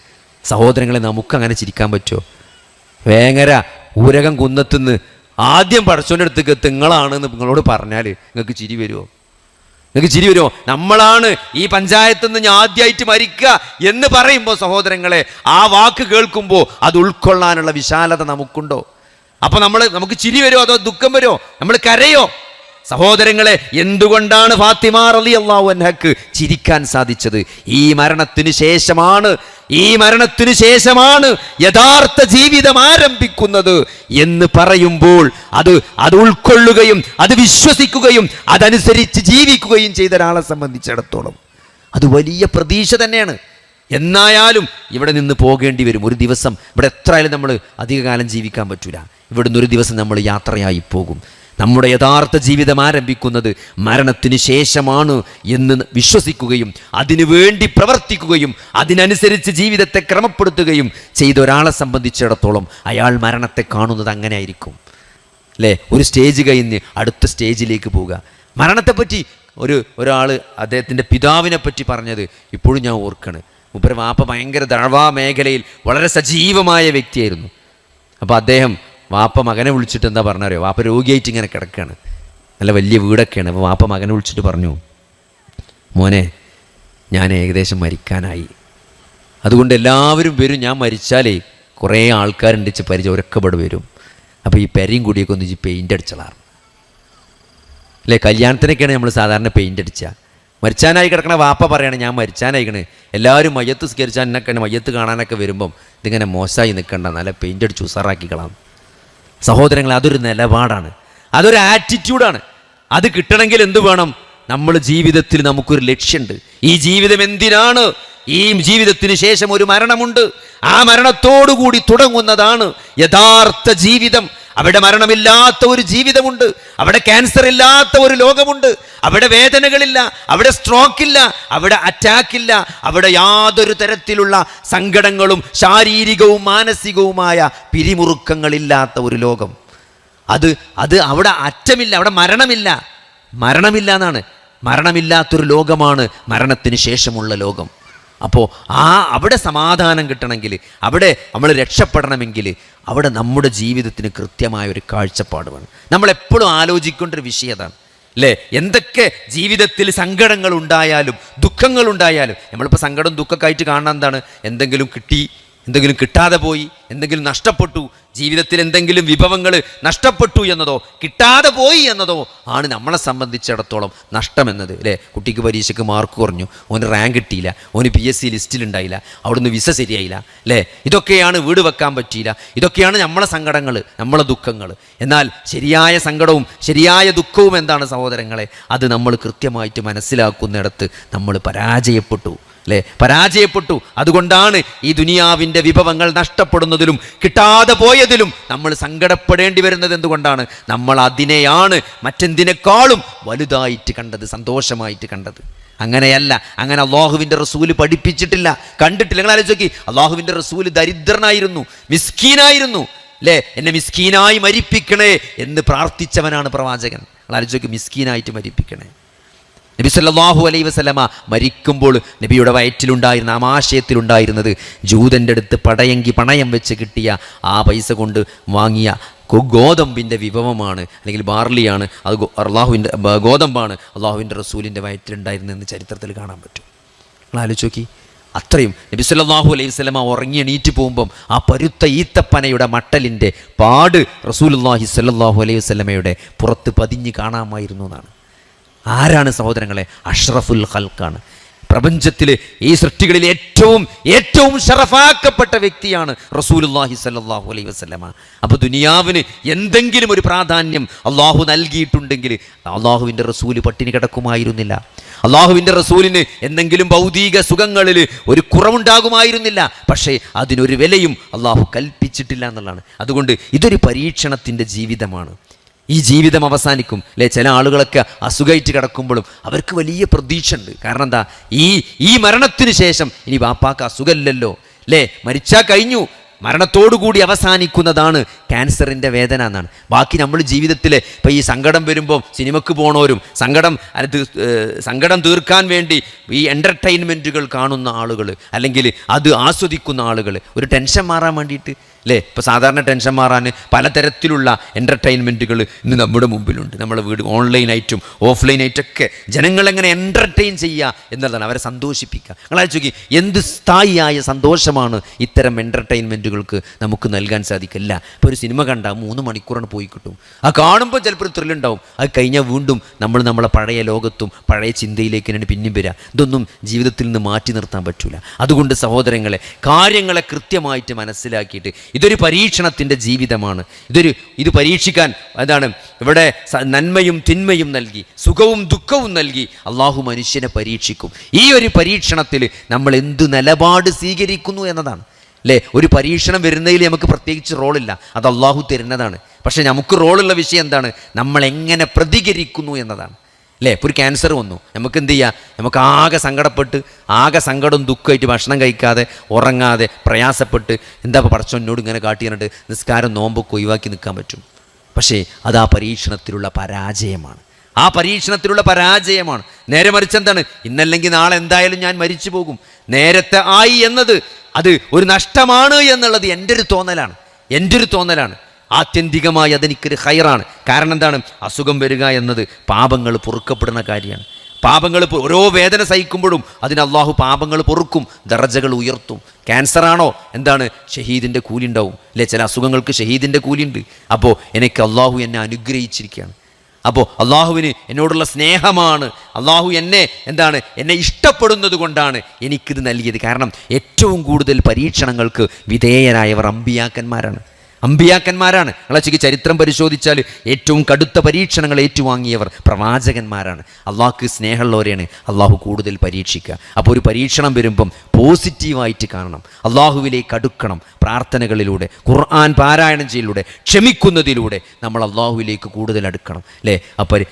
സഹോദരങ്ങളെ നമുക്കങ്ങനെ ചിരിക്കാൻ പറ്റുമോ? വേങ്ങര ഊരകം കുന്നത്തുനിന്ന് ആദ്യം പടച്ചോന്റെ അടുത്തേക്ക് തിങ്ങളാണെന്ന് നിങ്ങളോട് പറഞ്ഞാൽ നിങ്ങൾക്ക് ചിരി വരുമോ? നിങ്ങൾക്ക് ചിരി വരുമോ? നമ്മളാണ് ഈ പഞ്ചായത്തിൽ നിന്ന് ആദ്യമായിട്ട് മരിക്കുക എന്ന് പറയുമ്പോൾ സഹോദരങ്ങളെ ആ വാക്ക് കേൾക്കുമ്പോൾ അത് ഉൾക്കൊള്ളാനുള്ള വിശാലത നമുക്കുണ്ടോ? അപ്പോൾ നമ്മൾ നമുക്ക് ചിരി വരുമോ അതോ ദുഃഖം വരുമോ? നമ്മൾ കരയോ? സഹോദരങ്ങളെ എന്തുകൊണ്ടാണ് ഫാത്തിമ റലി അള്ളാഹു ചിരിക്കാൻ സാധിച്ചത്? ഈ മരണത്തിന് ശേഷമാണ് ഈ മരണത്തിനു ശേഷമാണ് യഥാർത്ഥ ജീവിതം ആരംഭിക്കുന്നത് എന്ന് പറയുമ്പോൾ അത് അത് ഉൾക്കൊള്ളുകയും അത് വിശ്വസിക്കുകയും അതനുസരിച്ച് ജീവിക്കുകയും ചെയ്ത ഒരാളെ സംബന്ധിച്ചിടത്തോളം. അത് വലിയ പ്രതീക്ഷ തന്നെയാണ്. എന്നായാലും ഇവിടെ നിന്ന് പോകേണ്ടി വരും. ഒരു ദിവസം ഇവിടെ എത്രയാലും നമ്മൾ അധികകാലം ജീവിക്കാൻ പറ്റൂല. ഇവിടുന്ന് ഒരു ദിവസം നമ്മൾ യാത്രയായി പോകും. നമ്മുടെ യഥാർത്ഥ ജീവിതം ആരംഭിക്കുന്നത് മരണത്തിന് ശേഷമാണ് എന്ന് വിശ്വസിക്കുകയും അതിനുവേണ്ടി പ്രവർത്തിക്കുകയും അതിനനുസരിച്ച് ജീവിതത്തെ ക്രമപ്പെടുത്തുകയും ചെയ്ത ഒരാളെ സംബന്ധിച്ചിടത്തോളം അയാൾ മരണത്തെ കാണുന്നത് അങ്ങനെ ആയിരിക്കും അല്ലേ ഒരു സ്റ്റേജ് കഴിഞ്ഞ് അടുത്ത സ്റ്റേജിലേക്ക് പോവുക. മരണത്തെപ്പറ്റി ഒരു ഒരാൾ അദ്ദേഹത്തിന്റെ പിതാവിനെ പറ്റി പറഞ്ഞത് ഇപ്പോഴും ഞാൻ ഓർക്കണ്. മൂപ്പര വാപ്പ ഭയങ്കര ദഴവാ മേഖലയിൽ വളരെ സജീവമായ വ്യക്തിയായിരുന്നു. അപ്പോൾ അദ്ദേഹം വാപ്പ മകനെ വിളിച്ചിട്ട് എന്താ പറഞ്ഞറിയോ? വാപ്പ രോഗിയായിട്ട് ഇങ്ങനെ കിടക്കുകയാണ് നല്ല വലിയ വീടൊക്കെയാണ്. അപ്പോൾ വാപ്പ മകനെ വിളിച്ചിട്ട് പറഞ്ഞു മോനെ ഞാൻ ഏകദേശം മരിക്കാനായി. അതുകൊണ്ട് എല്ലാവരും വരും. ഞാൻ മരിച്ചാലേ കുറേ ആൾക്കാരുണ്ട് ഇച്ച് പരിചയം. ഒരക്കപ്പെട് വരും. അപ്പോൾ ഈ പെരയും കൂടിയൊക്കെ ഒന്ന് പെയിന്റ് അടിച്ചളാറ് അല്ലേ? കല്യാണത്തിനൊക്കെയാണ് നമ്മൾ സാധാരണ പെയിന്റ് അടിക്കുക മരിച്ചാനായി കിടക്കണ വാപ്പ പറയാണ് ഞാൻ മരിച്ചാനായിക്കണ് എല്ലാവരും മയ്യത്ത് സ്കരിച്ചാൽ എന്നൊക്കെ മയ്യത്ത് കാണാനൊക്കെ വരുമ്പം ഇതിങ്ങനെ മോശമായി നിൽക്കണ്ട നല്ല പെയിന്റ് അടിച്ച് ഉസാറാക്കിക്കളാം സഹോദരങ്ങൾ അതൊരു നിലപാടാണ്. അതൊരു ആറ്റിറ്റ്യൂഡാണ് അത് കിട്ടണമെങ്കിൽ എന്ത് വേണം? നമ്മൾ ജീവിതത്തിൽ നമുക്കൊരു ലക്ഷ്യമുണ്ട് ഈ ജീവിതം എന്തിനാണ്? ഈ ജീവിതത്തിന് ശേഷം ഒരു മരണമുണ്ട്. ആ മരണത്തോടുകൂടി തുടങ്ങുന്നതാണ് യഥാർത്ഥ ജീവിതം. അവിടെ മരണമില്ലാത്ത ഒരു ജീവിതമുണ്ട്. അവിടെ ക്യാൻസർ ഇല്ലാത്ത ഒരു ലോകമുണ്ട്. അവിടെ വേദനകളില്ല അവിടെ സ്ട്രോക്ക് ഇല്ല അവിടെ അറ്റാക്ക് ഇല്ല. അവിടെ യാതൊരു തരത്തിലുള്ള സങ്കടങ്ങളും ശാരീരികവും മാനസികവുമായ പിരിമുറുക്കങ്ങളില്ലാത്ത ഒരു ലോകം. അത് അത് അവിടെ അറ്റമില്ല അവിടെ മരണമില്ല. മരണമില്ല എന്നാണ്. മരണമില്ലാത്തൊരു ലോകമാണ് മരണത്തിന് ശേഷമുള്ള ലോകം. അപ്പോൾ ആ അവിടെ സമാധാനം കിട്ടണമെങ്കിൽ അവിടെ നമ്മൾ രക്ഷപ്പെടണമെങ്കിൽ അവിടെ നമ്മുടെ ജീവിതത്തിന് കൃത്യമായ ഒരു കാഴ്ചപ്പാട് വേണം. നമ്മളെപ്പോഴും ആലോചിക്കേണ്ട ഒരു വിഷയം അതാണ്. അല്ലേ? എന്തൊക്കെ ജീവിതത്തിൽ സങ്കടങ്ങൾ ഉണ്ടായാലും ദുഃഖങ്ങൾ ഉണ്ടായാലും നമ്മളിപ്പോൾ സങ്കടം ദുഃഖമൊക്കെ ആയിട്ട് കാണുന്ന എന്താണ്? എന്തെങ്കിലും കിട്ടി എന്തെങ്കിലും കിട്ടാതെ പോയി എന്തെങ്കിലും നഷ്ടപ്പെട്ടു ജീവിതത്തിൽ എന്തെങ്കിലും വിഭവങ്ങൾ നഷ്ടപ്പെട്ടു എന്നതോ കിട്ടാതെ പോയി എന്നതോ ആണ് നമ്മളെ സംബന്ധിച്ചിടത്തോളം നഷ്ടമെന്നത് അല്ലേ? കുട്ടിക്ക് പരീക്ഷയ്ക്ക് മാർക്ക് കുറഞ്ഞു ഓന് റാങ്ക് കിട്ടിയില്ല ഓന് പി എസ് സി ലിസ്റ്റിലുണ്ടായില്ല അവിടുന്ന് വിസ ശരിയായില്ല അല്ലേ? ഇതൊക്കെയാണ് വീട് വെക്കാൻ പറ്റിയില്ല ഇതൊക്കെയാണ് നമ്മളെ സങ്കടങ്ങൾ നമ്മളെ ദുഃഖങ്ങൾ. എന്നാൽ ശരിയായ സങ്കടവും ശരിയായ ദുഃഖവും എന്താണ് സഹോദരങ്ങളെ? അത് നമ്മൾ കൃത്യമായിട്ട് മനസ്സിലാക്കുന്നിടത്ത് നമ്മൾ പരാജയപ്പെട്ടു അല്ലേ? പരാജയപ്പെട്ടു. അതുകൊണ്ടാണ് ഈ ദുനിയാവിന്റെ വിഭവങ്ങൾ നഷ്ടപ്പെടുന്നതിലും കിട്ടാതെ പോയതിലും നമ്മൾ സങ്കടപ്പെടേണ്ടി വരുന്നത് എന്തുകൊണ്ടാണ്? നമ്മൾ അതിനെയാണ് മറ്റെന്തിനേക്കാളും വലുതായിട്ട് കണ്ടത് സന്തോഷമായിട്ട് കണ്ടത്. അങ്ങനെയല്ല അങ്ങനെ അള്ളാഹുവിന്റെ റസൂൽ പഠിപ്പിച്ചിട്ടില്ല കണ്ടിട്ടില്ല. നിങ്ങൾ ആലോചിച്ച് നോക്കി അള്ളാഹുവിന്റെ റസൂൽ ദരിദ്രനായിരുന്നു മിസ്കീനായിരുന്നു. അല്ലേ എന്നെ മിസ്കീനായി മരിപ്പിക്കണേ എന്ന് പ്രാർത്ഥിച്ചവനാണ് പ്രവാചകൻ. നിങ്ങൾ ആലോചിച്ച് നോക്കി മിസ്കീനായിട്ട് മരിപ്പിക്കണേ. നബി സല്ലല്ലാഹു അലൈഹി വസല്ലമ മരിക്കുമ്പോൾ നബിയുടെ വയറ്റിലുണ്ടായിരുന്ന ആമാശയത്തിലുണ്ടായിരുന്നത് ജൂതന്റെ അടുത്ത് പടയങ്കി പണയം വെച്ച് കിട്ടിയ ആ പൈസ കൊണ്ട് വാങ്ങിയ ഗോതമ്പിന്റെ വിഭവമാണ് അല്ലെങ്കിൽ ബാർലിയാണ്. അത് അള്ളാഹുവിന്റെ ഗോതമ്പാണ് അള്ളാഹുവിന്റെ റസൂലിന്റെ വയറ്റിലുണ്ടായിരുന്നതെന്ന് ചരിത്രത്തിൽ കാണാൻ പറ്റും. നിങ്ങൾ ആലോചിച്ച് നോക്കി. അത്രയും നബി സല്ലാഹു അലൈഹി സ്വലമ ഉറങ്ങി എണീറ്റ് പോകുമ്പം ആ പരുത്ത ഈത്തപ്പനയുടെ മട്ടലിന്റെ പാട് റസൂലുള്ളാഹി സല്ലാഹു അലൈഹി വസല്ലമയുടെ പുറത്ത് പതിഞ്ഞ് കാണാമായിരുന്നു എന്നാണ്. ആരാണ് സഹോദരങ്ങളെ? അഷ്റഫുൽ ഹൽക്കാണ് പ്രപഞ്ചത്തിലെ ഈ സൃഷ്ടികളിൽ ഏറ്റവും ഏറ്റവും ഷറഫാക്കപ്പെട്ട വ്യക്തിയാണ് റസൂലുല്ലാഹി സല്ലാഹു അലൈഹി വസ്ലമ അപ്പോൾ ദുനിയാവിന് എന്തെങ്കിലും ഒരു പ്രാധാന്യം അള്ളാഹു നൽകിയിട്ടുണ്ടെങ്കിൽ അള്ളാഹുവിന്റെ റസൂൽ പട്ടിണി കിടക്കുമായിരുന്നില്ല. അള്ളാഹുവിന്റെ റസൂലിന് എന്തെങ്കിലും ഭൗതിക സുഖങ്ങളിൽ ഒരു കുറവുണ്ടാകുമായിരുന്നില്ല. പക്ഷേ അതിനൊരു വിലയും അള്ളാഹു കൽപ്പിച്ചിട്ടില്ല എന്നുള്ളതാണ്. അതുകൊണ്ട് ഇതൊരു പരീക്ഷണത്തിന്റെ ജീവിതമാണ്. ഈ ജീവിതം അവസാനിക്കും. അല്ലെ ചില ആളുകളൊക്കെ അസുഖമായിട്ട് കിടക്കുമ്പോഴും അവർക്ക് വലിയ പ്രതീക്ഷ ഉണ്ട് കാരണം എന്താ? ഈ ഈ മരണത്തിന് ശേഷം ഇനി വാപ്പാക്ക് അസുഖമില്ലല്ലോ. അല്ലേ മരിച്ചാൽ കഴിഞ്ഞു. മരണത്തോടുകൂടി അവസാനിക്കുന്നതാണ് ക്യാൻസറിന്റെ വേദന എന്നാണ്. ബാക്കി നമ്മൾ ജീവിതത്തിൽ ഇപ്പോൾ ഈ സങ്കടം വരുമ്പോൾ സിനിമക്ക് പോണവരും സങ്കടം സങ്കടം തീർക്കാൻ വേണ്ടി ഈ എന്റർടൈൻമെന്റുകൾ കാണുന്ന ആളുകൾ അല്ലെങ്കിൽ അത് ആസ്വദിക്കുന്ന ആളുകൾ ഒരു ടെൻഷൻ മാറാൻ വേണ്ടിയിട്ട് അല്ലേ ഇപ്പോൾ സാധാരണ ടെൻഷൻ മാറാൻ പലതരത്തിലുള്ള എന്റർടൈൻമെന്റുകൾ ഇന്ന് നമ്മുടെ മുമ്പിലുണ്ട്. നമ്മളെ വീട് ഓൺലൈനായിട്ടും ഓഫ്ലൈനായിട്ടൊക്കെ ജനങ്ങളെങ്ങനെ എന്റർടൈൻ ചെയ്യുക എന്നുള്ളതാണ്. അവരെ സന്തോഷിപ്പിക്കുക. നിങ്ങൾ ആലോചിക്ക് എന്ത് സ്ഥായിയായ സന്തോഷമാണ് ഇത്തരം എന്റർടൈൻമെന്റുകൾക്ക് നമുക്ക് നൽകാൻ സാധിക്കില്ല? ഇപ്പോൾ ഒരു സിനിമ കണ്ടാൽ മൂന്ന് മണിക്കൂറാണ് പോയി കിട്ടും. ആ കാണുമ്പോൾ ചിലപ്പോൾ ഒരു ത്രില്ലുണ്ടാവും. അത് കഴിഞ്ഞാൽ വീണ്ടും നമ്മൾ നമ്മളെ പഴയ ലോകത്തും പഴയ ചിന്തയിലേക്ക് തന്നെയാണ് പിന്നെയും വരിക. ഇതൊന്നും ജീവിതത്തിൽ നിന്ന് മാറ്റി നിർത്താൻ പറ്റില്ല അതുകൊണ്ട് സഹോദരങ്ങളെ കാര്യങ്ങളെ കൃത്യമായിട്ട് മനസ്സിലാക്കിയിട്ട് ഇതൊരു പരീക്ഷണത്തിന്റെ ജീവിതമാണ്. ഇതൊരു ഇത് പരീക്ഷിക്കാൻ എന്താണ് ഇവിടെ നന്മയും തിന്മയും നൽകി സുഖവും ദുഃഖവും നൽകി അള്ളാഹു മനുഷ്യനെ പരീക്ഷിക്കും. ഈ ഒരു പരീക്ഷണത്തിൽ നമ്മൾ എന്ത് നിലപാട് സ്വീകരിക്കുന്നു എന്നതാണ്. അല്ലേ? ഒരു പരീക്ഷണം വരുന്നതിൽ നമുക്ക് പ്രത്യേകിച്ച് റോളില്ല. അത് അള്ളാഹു തരുന്നതാണ്. പക്ഷേ നമുക്ക് റോളുള്ള വിഷയം എന്താണ്? നമ്മൾ എങ്ങനെ പ്രതികരിക്കുന്നു എന്നതാണ്. അല്ലേ? ഇപ്പോൾ ഒരു ക്യാൻസർ വന്നു. നമുക്ക് എന്ത് ചെയ്യാം? നമുക്ക് ആകെ സങ്കടപ്പെട്ട് ആകെ സങ്കടവും ദുഃഖമായിട്ട് ഭക്ഷണം കഴിക്കാതെ ഉറങ്ങാതെ പ്രയാസപ്പെട്ട് എന്താ പടച്ചോനോട് ഇങ്ങനെ കാട്ടി കണ്ടിട്ട് നിസ്കാരം നോമ്പൊക്കെ ഒഴിവാക്കി നിൽക്കാൻ പറ്റും. പക്ഷേ അത് ആ പരീക്ഷണത്തിലുള്ള പരാജയമാണ്. ആ പരീക്ഷണത്തിലുള്ള പരാജയമാണ്. നേരെ മറിച്ച് എന്താണ്? ഇന്നല്ലെങ്കിൽ നാളെ എന്തായാലും ഞാൻ മരിച്ചു പോകും. നേരത്തെ ആയി എന്നത് അത് ഒരു നഷ്ടമാണ് എന്നുള്ളത് എന്റെ ഒരു തോന്നലാണ്. എന്റെ ഒരു തോന്നലാണ്. ആത്യന്തികമായി അതെനിക്കൊരു ഹൈറാണ് കാരണം എന്താണ്? അസുഖം വരിക എന്നത് പാപങ്ങൾ പൊറുക്കപ്പെടുന്ന കാര്യമാണ്. പാപങ്ങൾ ഓരോ വേദന സഹിക്കുമ്പോഴും അതിന് അള്ളാഹു പാപങ്ങൾ പൊറുക്കും ദർജകൾ ഉയർത്തും. ക്യാൻസറാണോ? എന്താണ്? ഷഹീദിന്റെ കൂലി ഉണ്ടാവും അല്ലേ? ചില അസുഖങ്ങൾക്ക് ഷഹീദിന്റെ കൂലിയുണ്ട്. അപ്പോൾ എനിക്ക് അള്ളാഹു എന്നെ അനുഗ്രഹിച്ചിരിക്കുകയാണ്. അപ്പോൾ അള്ളാഹുവിന് എന്നോടുള്ള സ്നേഹമാണ്. അള്ളാഹു എന്നെ എന്താണ്? എന്നെ ഇഷ്ടപ്പെടുന്നത് കൊണ്ടാണ് എനിക്കിത് നൽകിയത്. കാരണം ഏറ്റവും കൂടുതൽ പരീക്ഷണങ്ങൾക്ക് വിധേയരായവർ അമ്പിയാക്കന്മാരാണ്. അമ്പിയാക്കന്മാരാണ്. ചിക്ക് ചരിത്രം പരിശോധിച്ചാൽ ഏറ്റവും കടുത്ത പരീക്ഷണങ്ങൾ ഏറ്റുവാങ്ങിയവർ പ്രവാചകന്മാരാണ്. അള്ളാഹ്ക്ക് സ്നേഹമുള്ളവരെയാണ് അള്ളാഹു കൂടുതൽ പരീക്ഷിക്കുക. അപ്പോൾ ഒരു പരീക്ഷണം വരുമ്പം പോസിറ്റീവായിട്ട് കാണണം. അള്ളാഹുവിലേക്ക് അടുക്കണം പ്രാർത്ഥനകളിലൂടെ ഖുർആൻ പാരായണം ചെയ്യലൂടെ ക്ഷമിക്കുന്നതിലൂടെ നമ്മൾ അള്ളാഹുവിലേക്ക് കൂടുതൽ അടുക്കണം. അല്ലേ? അപ്പോൾ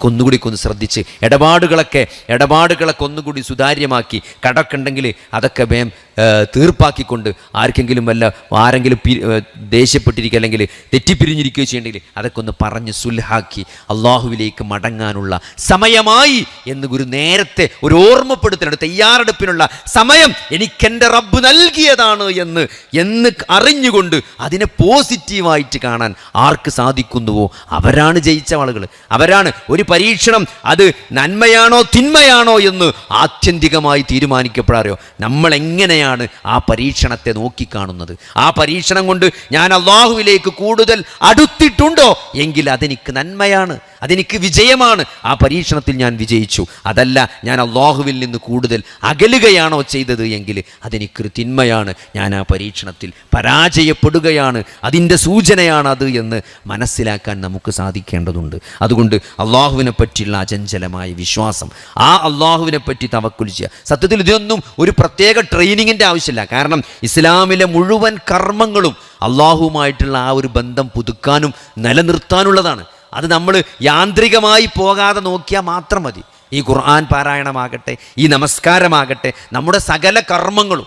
ഒന്നുകൂടി ഒന്ന് ശ്രദ്ധിച്ച് ഇടപാടുകളൊക്കെ ഇടപാടുകളൊക്കെ ഒന്നുകൂടി സുതാര്യമാക്കി കടക്കുണ്ടെങ്കിൽ അതൊക്കെ വേം തീർപ്പാക്കിക്കൊണ്ട് ആർക്കെങ്കിലും വല്ല ആരെങ്കിലും ദേഷ്യപ്പെട്ടിരിക്കുക അല്ലെങ്കിൽ തെറ്റിപ്പിരിഞ്ഞിരിക്കുകയോ ചെയ്യണമെങ്കിൽ അതൊക്കെ ഒന്ന് പറഞ്ഞ് സുൽഹാക്കി അള്ളാഹുവിലേക്ക് മടങ്ങാനുള്ള സമയമായി എന്ന് ഗുരു നേരത്തെ ഒരു ഓർമ്മപ്പെടുത്തലുണ്ട്. തയ്യാറെടുപ്പിനുള്ള സമയം എനിക്കെന്റെ റബ്ബ് നൽകിയതാണ് എന്ന് എന്ന് അറിഞ്ഞുകൊണ്ട് അതിനെ പോസിറ്റീവായിട്ട് കാണാൻ ആർക്ക് സാധിക്കുന്നുവോ? അവരാണ് ജയിച്ച ആളുകൾ അവരാണ് ഒരു പരീക്ഷണം അത് നന്മയാണോ തിന്മയാണോ എന്ന് ആത്യന്തികമായി തീരുമാനിക്കപ്പെടാറിയോ? നമ്മൾ എങ്ങനെയാണ് ആ പരീക്ഷണത്തെ നോക്കിക്കാണുന്നത്? ആ പരീക്ഷണം കൊണ്ട് ഞാൻ അള്ളാഹുവിലേക്ക് കൂടുതൽ അടുത്തിട്ടുണ്ടോ? എങ്കിൽ അതെനിക്ക് നന്മയാണ്. അതെനിക്ക് വിജയമാണ്. ആ പരീക്ഷണത്തിൽ ഞാൻ വിജയിച്ചു. അതല്ല ഞാൻ അള്ളാഹുവിൽ നിന്ന് കൂടുതൽ അകലുകയാണോ ചെയ്തത് എങ്കിൽ അതെനിക്കൊരു തിന്മയാണ്. ഞാൻ ആ പരീക്ഷണത്തിൽ പരാജയപ്പെടുകയാണ്. അതിന്റെ സൂചനയാണ് അത് എന്ന് മനസ്സിലാക്കാൻ നമുക്ക് സാധിക്കേണ്ടതുണ്ട്. അതുകൊണ്ട് അള്ളാഹുവിനെ പറ്റിയുള്ള അചഞ്ചലമായ വിശ്വാസം ആ അള്ളാഹുവിനെ പറ്റി തവക്കുൽ ചെയ്യുക. സത്യത്തിൽ ഇതൊന്നും ഒരു പ്രത്യേക ട്രെയിനിങ്ങിന്റെ ആവശ്യമില്ല. കാരണം ഇസ്ലാമിലെ മുഴുവൻ കർമ്മങ്ങളും അള്ളാഹുവുമായിട്ടുള്ള ആ ഒരു ബന്ധം പുതുക്കാനും നിലനിർത്താനുള്ളതാണ്. അത് നമ്മൾ യാന്ത്രികമായി പോകാതെ നോക്കിയാൽ മാത്രം മതി. ഈ ഖുർആൻ പാരായണമാകട്ടെ ഈ നമസ്കാരമാകട്ടെ നമ്മുടെ സകല കർമ്മങ്ങളും.